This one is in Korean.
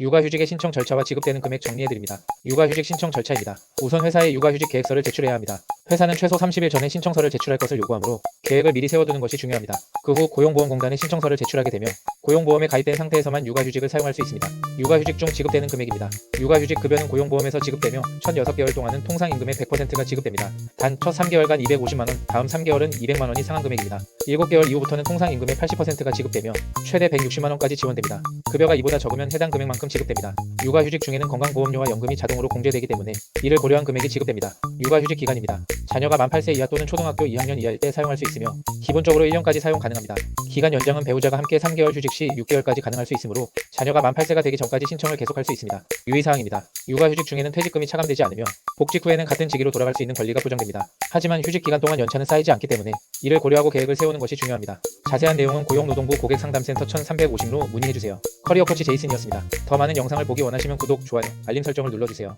육아휴직의 신청 절차와 지급되는 금액 정리해드립니다. 육아휴직 신청 절차입니다. 우선 회사에 육아휴직 계획서를 제출해야 합니다. 회사는 최소 30일 전에 신청서를 제출할 것을 요구하므로 계획을 미리 세워두는 것이 중요합니다. 그 후 고용보험공단에 신청서를 제출하게 되면 고용보험에 가입된 상태에서만 육아휴직을 사용할 수 있습니다. 육아휴직 중 지급되는 금액입니다. 육아휴직 급여는 고용보험에서 지급되며 첫 6개월 동안은 통상 임금의 100%가 지급됩니다. 단 첫 3개월간 250만원, 다음 3개월은 200만원이 상한금액입니다. 7개월 이후부터는 통상 임금의 80%가 지급되며 최대 160만원까지 지원됩니다. 급여가 이보다 적으면 해당 금액만큼 지급됩니다. 육아휴직 중에는 건강보험료와 연금이 자동으로 공제되기 때문에 이를 고려한 금액이 지급됩니다. 육아휴직 기간입니다. 자녀가 만 8세 이하 또는 초등학교 2학년 이하일 때 사용할 수 있으며 기본적으로 1년까지 사용 가능합니다. 기간 연장은 배우자가 함께 3개월 휴직 시 6개월까지 가능할 수 있으므로 자녀가 만 8세가 되기 전까지 신청을 계속할 수 있습니다. 유의사항입니다. 육아휴직 중에는 퇴직금이 차감되지 않으며 복직 후에는 같은 직위로 돌아갈 수 있는 권리가 보장됩니다. 하지만 휴직 기간 동안 연차는 쌓이지 않기 때문에 이를 고려하고 계획을 세우는 것이 중요합니다. 자세한 내용은 고용노동부 고객상담센터 1350로 문의해주세요. 커리어 코치 제이슨이었습니다. 더 많은 영상을 보기 원하시면 구독, 좋아요, 알림 설정을 눌러주세요.